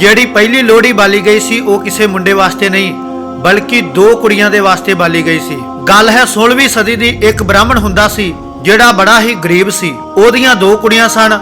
ਜਿਹੜੀ ਪਹਿਲੀ ਲੋਹੜੀ ਬਾਲੀ ਗਈ ਸੀ, ਉਹ ਕਿਸੇ ਮੁੰਡੇ ਵਾਸਤੇ ਨਹੀਂ, ਬਲਕਿ ਦੋ ਕੁੜੀਆਂ ਦੇ ਵਾਸਤੇ ਬਾਲੀ ਗਈ ਸੀ। ਗੱਲ ਹੈ 16ਵੀਂ ਸਦੀ ਦੀ, ਇੱਕ ਬ੍ਰਾਹਮਣ ਹੁੰਦਾ ਸੀ, ਜਿਹੜਾ ਬੜਾ ਹੀ ਗਰੀਬ ਸੀ। ਉਹਦੀਆਂ ਦੋ ਕੁੜੀਆਂ ਸਨ,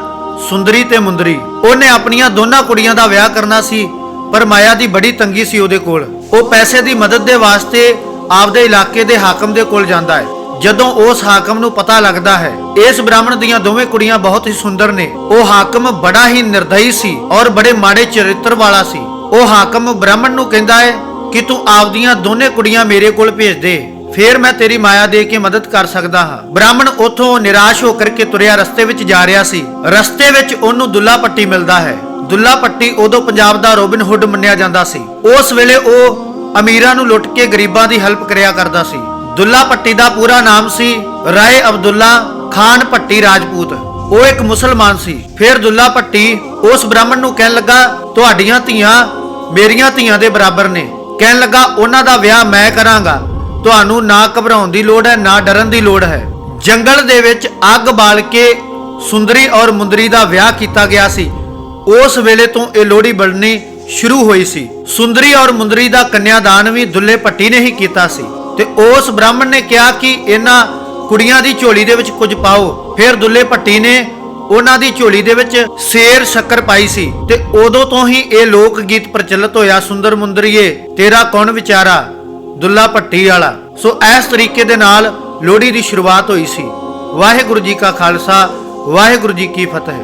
ਸੁੰਦਰੀ ਤੇ ਮੁੰਦਰੀ। ਉਹਨੇ ਆਪਣੀਆਂ ਦੋਨਾਂ ਕੁੜੀਆਂ ਦਾ ਵਿਆਹ ਕਰਨਾ ਸੀ, ਪਰ ਮਾਇਆ ਦੀ ਬੜੀ ਤੰਗੀ ਸੀ ਉਹਦੇ ਕੋਲ। ਉਹ ਪੈਸੇ ਦੀ ਮਦਦ ਦੇ ਵਾਸਤੇ ਆਪਦੇ ਇਲਾਕੇ ਦੇ ਹਾਕਮ ਦੇ ਕੋਲ ਜਾਂਦਾ ਹੈ। ਜਦੋਂ ਉਸ ਹਾਕਮ ਨੂੰ ਪਤਾ ਲੱਗਦਾ ਹੈ, ਇਸ ਬ੍ਰਾਹਮਣ ਦੀਆਂ ਦੋਵੇਂ ਕੁੜੀਆਂ ਬਹੁਤ ਹੀ ਸੁੰਦਰ ਨੇ। ਉਹ ਹਾਕਮ ਬੜਾ ਹੀ ਨਿਰਦਈ ਸੀ ਔਰ ਬੜੇ ਮਾੜੇ ਚਰਿੱਤਰ ਵਾਲਾ ਸੀ। ਉਹ ਹਾਕਮ ਬ੍ਰਾਹਮਣ ਨੂੰ ਕਹਿੰਦਾ ਹੈ ਕਿ ਤੂੰ ਆਪਦੀਆਂ ਦੋਨੇ ਕੁੜੀਆਂ ਮੇਰੇ ਕੋਲ ਭੇਜ ਦੇ। ਫੇਰ ਮੈਂ ਤੇਰੀ ਮਾਇਆ ਦੇ ਕੇ ਮਦਦ ਕਰ ਸਕਦਾ ਹਾਂ। ਬ੍ਰਾਹਮਣ ਉਥੋਂ ਨਿਰਾਸ਼ ਹੋ ਕਰਕੇ ਤੁਰਿਆ ਰਸਤੇ ਵਿੱਚ ਜਾ ਰਿਹਾ ਸੀ। ਰਸਤੇ ਵਿੱਚ ਉਹਨੂੰ ਦੁੱਲਾ ਪੱਟੀ ਮਿਲਦਾ ਹੈ। ਦੁੱਲਾ ਪੱਟੀ ਉਦੋਂ ਪੰਜਾਬ ਦਾ ਰੋਬਿਨ ਹੁੱਡ ਮੰਨਿਆ ਜਾਂਦਾ ਸੀ। ਉਸ ਵੇਲੇ ਉਹ ਅਮੀਰਾਂ ਨੂੰ ਲੁੱਟ ਕੇ ਗਰੀਬਾਂ ਦੀ ਹੈਲਪ ਕਰਿਆ ਕਰਦਾ ਸੀ। ਦੁੱਲਾ ਪੱਟੀ ਦਾ ਪੂਰਾ ਨਾਮ ਸੀ, ਰਾਏ ਅਬਦੁੱਲਾ ਖਾਨ ਪੱਟੀ ਰਾਜਪੂਤ। ਉਹ ਇੱਕ ਮੁਸਲਮਾਨ ਸੀ। ਫਿਰ ਦੁੱਲਾ ਪੱਟੀ ਉਸ ਬ੍ਰਾਹਮਣ ਨੂੰ ਕਹਿਣ ਲੱਗਾ, ਤੁਹਾਡੀਆਂ ਧੀਆਂ ਮੇਰੀਆਂ ਧੀਆਂ ਦੇ ਬਰਾਬਰ ਨੇ। ਕਹਿਣ ਲੱਗਾ, ਉਹਨਾਂ ਦਾ ਵਿਆਹ ਮੈਂ ਕਰਾਂਗਾ। ਤੁਹਾਨੂੰ ਨਾ ਘਬਰਾਉਣ ਦੀ ਲੋੜ ਹੈ, ਨਾ ਡਰਨ ਦੀ ਲੋੜ ਹੈ। ਜੰਗਲ ਦੇ ਵਿੱਚ ਅੱਗ ਬਾਲ ਕੇ ਸੁੰਦਰੀ ਔਰ ਮੁੰਦਰੀ ਦਾ ਵਿਆਹ ਕੀਤਾ ਗਿਆ ਸੀ। ਉਸ ਵੇਲੇ ਤੋਂ ਇਹ ਲੋਹੜੀ ਬਣਨੀ ਸ਼ੁਰੂ ਹੋਈ ਸੀ। ਸੁੰਦਰੀ ਔਰ ਮੁੰਦਰੀ ਦਾ ਕੰਨਿਆਦਾਨ ਵੀ ਦੁੱਲੇ ਪੱਟੀ ਨੇ ਹੀ ਕੀਤਾ ਸੀ। ਤੇ ਉਸ ਬ੍ਰਾਹਮਣ ਨੇ ਕਿਹਾ ਕਿ ਇਹਨਾਂ ਕੁੜੀਆਂ ਦੀ ਝੋਲੀ ਦੇ ਵਿੱਚ ਕੁਝ ਪਾਓ। ਫਿਰ ਦੁੱਲੇ ਭੱਟੀ ਨੇ ਉਹਨਾਂ ਦੀ ਝੋਲੀ ਦੇ ਵਿੱਚ ਸੇਰ ਸ਼ੱਕਰ ਪਾਈ ਸੀ ਤੇ ਉਦੋਂ ਤੋਂ ਹੀ ਇਹ ਲੋਕ ਗੀਤ ਪ੍ਰਚਲਿਤ ਹੋਇਆ, ਸੁੰਦਰ ਮੁੰਦਰੀਏ, ਤੇਰਾ ਕੌਣ ਵਿਚਾਰਾ? ਦੁੱਲਾ ਭੱਟੀ ਵਾਲਾ। ਸੋ ਇਸ ਤਰੀਕੇ ਦੇ ਨਾਲ ਲੋਹੜੀ ਦੀ ਸ਼ੁਰੂਆਤ ਹੋਈ ਸੀ। ਵਾਹਿਗੁਰੂ ਜੀ ਕਾ ਖਾਲਸਾ, ਵਾਹਿਗੁਰੂ ਜੀ ਕੀ ਫਤਿਹ।